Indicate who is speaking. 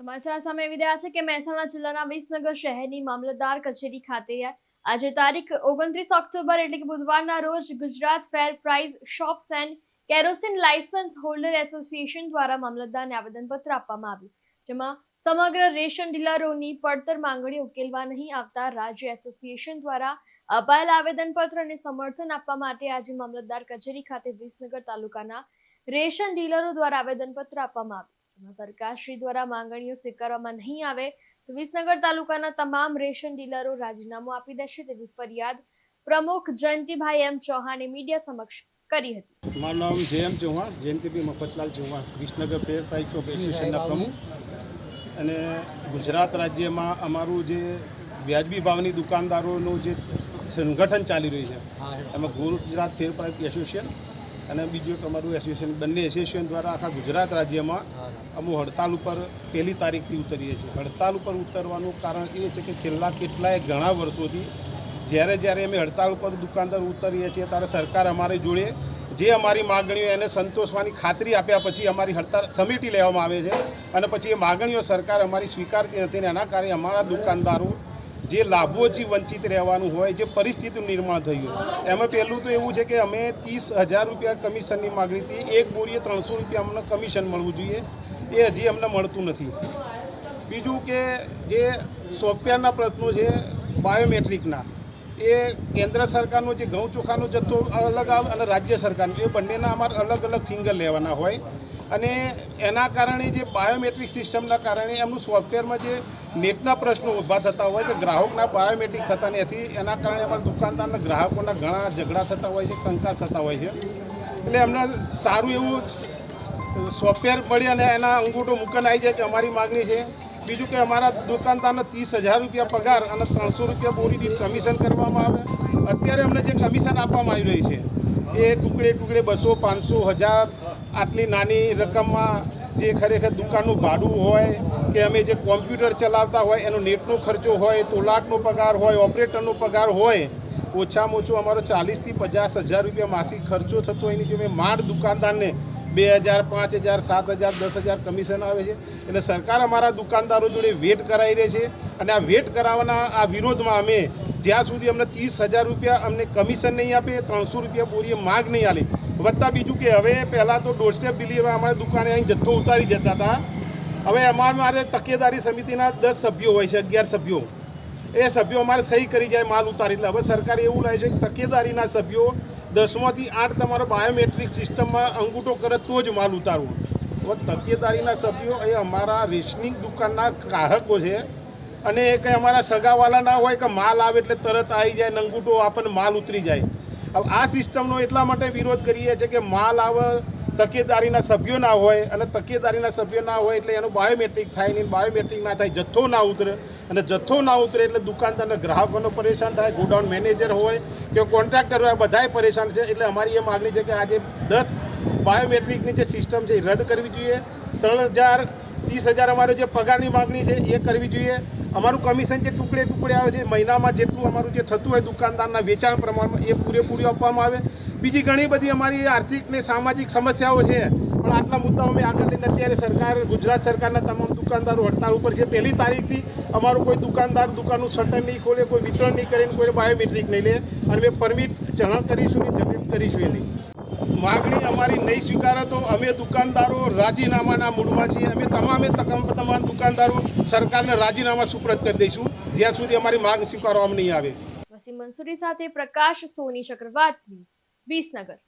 Speaker 1: સમાચાર સામે રહ્યા છે કે મહેસાણા જિલ્લાના વિસનગર શહેરની મામલતદાર કચેરી ખાતે આજે તારીખ ઓગણત્રીસ ઓક્ટોબર એટલે કે બુધવારના રોજ Gujarat fair price shops and kerosene license holder association દ્વારા મામલતદારને આવેદનપત્ર આપવામાં આવ્યું, જેમાં સમગ્ર રેશન ડીલરોની પડતર માંગણી ઉકેલવા નહીં આવતા રાજ્ય એસોસિએશન દ્વારા અપાયેલ આવેદનપત્રને સમર્થન આપવા માટે આજે મામલતદાર કચેરી ખાતે વિસનગર તાલુકાના રેશન ડીલરો દ્વારા આવેદનપત્ર આપવામાં આવ્યું. જેમાં સરકારશ્રી દ્વારા માંગણીઓ સ્વીકારવામાં નહીં આવે તો વિસનગર તાલુકાના તમામ રેશન ડીલરો રાજીનામું આપી દેશે તેવી ફરિયાદ પ્રમુખ જયંતિભાઈ એમ ચૌહાણે મીડિયા સમક્ષ કરી હતી.
Speaker 2: મારું નામ જે Chauhan Jayantibhai Maftlal Chauhan Visnagar fair price of એસોસિએશનના પ્રમુખ. અને ગુજરાત રાજ્યમાં અમારું જે વ્યાજબી ભાવની દુકાનદારોનું જે સંગઠન ચાલી રહ્યું છે એમાં ગુજરાત ફેર પ્રાઇસ એસોસિએશન. અને બીજું તમારું એસોસિએશન બંને એસોસિએશન દ્વારા આખા ગુજરાત રાજ્યમાં અમુક હડતાલ ઉપર પહેલી તારીખથી ઉતરીએ છીએ. હડતાલ ઉપર ઉતરવાનું કારણ એ છે કે છેલ્લા કેટલાય ઘણા વર્ષોથી જ્યારે જ્યારે અમે હડતાલ ઉપર દુકાનદાર ઉતરીએ છીએ ત્યારે સરકાર અમારી જોડે જે અમારી માગણીઓ એને સંતોષવાની ખાતરી આપ્યા પછી અમારી હડતાલ સમેટી લેવામાં આવે છે. અને પછી એ માગણીઓ સરકાર અમારી સ્વીકારતી નથી અને એના કારણે અમારા દુકાનદારો જે લાભોથી વંચિત રહેવાનું હોય, જે પરિસ્થિતિનું નિર્માણ થયું એમાં પહેલું તો એવું છે કે અમે ત્રીસ હજાર રૂપિયા કમિશનની માગણીથી એક બોરીએ ત્રણસો રૂપિયા અમને કમિશન મળવું જોઈએ. એ હજી અમને મળતું નથી. બીજું કે જે સોફ્ટવેરના પ્રશ્નો છે બાયોમેટ્રિકના, એ કેન્દ્ર સરકારનો જે ઘઉં ચોખાનો જથ્થો અલગ આવે અને રાજ્ય સરકારનો, એ બંનેના અમારે અલગ અલગ ફિંગર લેવાના હોય. અને એના કારણે જે બાયોમેટ્રિક સિસ્ટમના કારણે એમનું સોફ્ટવેરમાં જે નેટના પ્રશ્નો ઊભા થતા હોય છે ગ્રાહકના બાયોમેટ્રિક થતા નથી એના કારણે અમારા દુકાનદારના ગ્રાહકોના ઘણા ઝઘડા થતા હોય છે, કંકાસ થતા હોય છે. એટલે એમને સારું એવું સોફ્ટવેર મળી અને એના અંગૂઠો મૂકન આવી જાય કે અમારી માગણી છે. બીજું કે અમારા દુકાનદારને ત્રીસ હજાર રૂપિયા પગાર અને ત્રણસો રૂપિયા બોરી દીઠ કમિશન કરવામાં આવે. અત્યારે અમને જે કમિશન આપવામાં આવી રહી છે, એ ટુકડે ટુકડે બસો, પાંચસો, હજાર આટલી નાની રકમમાં જે ખરેખર દુકાનનું ભાડું હોય કે અમે જે કોમ્પ્યુટર ચલાવતા હોય, એનો નેટનો ખર્ચો હોય, તોલાટનો પગાર હોય, ઓપરેટરનો પગાર હોય, ઓછામાં ઓછું અમારો ચાલીસથી પચાસ હજાર રૂપિયા માસિક ખર્ચો થતો એની જો મેં માંડ દુકાનદારને બે હજાર, પાંચ હજાર, સાત હજાર, દસ હજાર કમિશન આવે છે. એટલે સરકાર અમારા દુકાનદારો જોડે વેટ કરાવી રહી છે. અને આ વેટ કરાવવાના આ વિરોધમાં અમે જ્યાં સુધી અમને ત્રીસ હજાર રૂપિયા અમને કમિશન નહીં આપે, ત્રણસો રૂપિયા બોરીએ માગ નહીં આલે. વત્તા બીજું કે હવે પહેલાં તો ડોરસ્ટેપ ડિલિવરી અમારે દુકાને અહીં જથ્થો ઉતારી જતા હતા. હવે અમારે મારે તકેદારી સમિતિના દસ સભ્યો હોય છે, અગિયાર સભ્યો. એ સભ્યો અમારે સહી કરી જાય માલ ઉતારી. એટલે હવે સરકારે એવું લાગે છે કે તકેદારીના સભ્યો દસમાંથી આઠ તમારો બાયોમેટ્રિક સિસ્ટમમાં અંગૂઠો કરે તો જ માલ ઉતારવો. હવે તકેદારીના સભ્યો એ અમારા રેશનિંગ દુકાનના ગ્રાહકો છે. અને એ કંઈ અમારા સગાવાલા ના હોય કે માલ આવે એટલે તરત આવી જાય અંગૂઠો આપણને માલ ઉતરી જાય. આ સિસ્ટમનો એટલા માટે વિરોધ કરીએ છીએ કે માલ આવે, તકેદારીના સભ્યો ના હોય અને તકેદારીના સભ્યો ના હોય એટલે એનું બાયોમેટ્રિક થાય નહીં બાયોમેટ્રિક ના થાય, જથ્થો ના ઉતરે. અને જથ્થો ના ઉતરે એટલે દુકાનદારને ગ્રાહકોનો પરેશાન થાય, ગોડાઉન મેનેજર હોય કે કોન્ટ્રાક્ટર હોય બધાય પરેશાન છે. એટલે અમારી એ માગણી છે કે આજે દસ બાયોમેટ્રિકની જે સિસ્ટમ છે એ રદ કરવી જોઈએ. ત્રણ હજાર ત્રીસ હજાર અમારો જે પગારની માગણી છે એ કરવી જોઈએ. અમારું કમિશન જે ટુકડે ટુકડે આવે છે, મહિનામાં જેટલું અમારું જે થતું હોય દુકાનદારના વેચાણ પ્રમાણમાં એ પૂરેપૂરી આપવામાં આવે. બીજી ઘણી બધી અમારી આર્થિક ને સામાજિક સમસ્યાઓ છે, પણ આટલા મુદ્દાઓ અમે આગળ લઈને અત્યારે સરકાર, ગુજરાત સરકારના તમામ દુકાનદારો હડતાળ ઉપર છે. પહેલી તારીખથી અમારું કોઈ દુકાનદાર દુકાનનું શટર નહીં ખોલે, કોઈ વિતરણ નહીં કરે કોઈ બાયોમેટ્રિક નહીં લે. અને અમે પરમિટ જણ કરીશું જમીન કરીશું એ નહીં માગણી અમારી નહીં સ્વીકારે તો અમે દુકાનદારો રાજીનામાના મૂડમાં છીએ. અમે તમામ તમામ દુકાનદારો સરકારને રાજીનામા સુપ્રત કરી દઈશું. જ્યાં સુધી અમારી માંગ સ્વીકારવામાં નહીં આવે.
Speaker 1: વસીમ મંસૂરી સાથે પ્રકાશ સોની ચક્રવાત ન્યૂઝ, વિસનગર.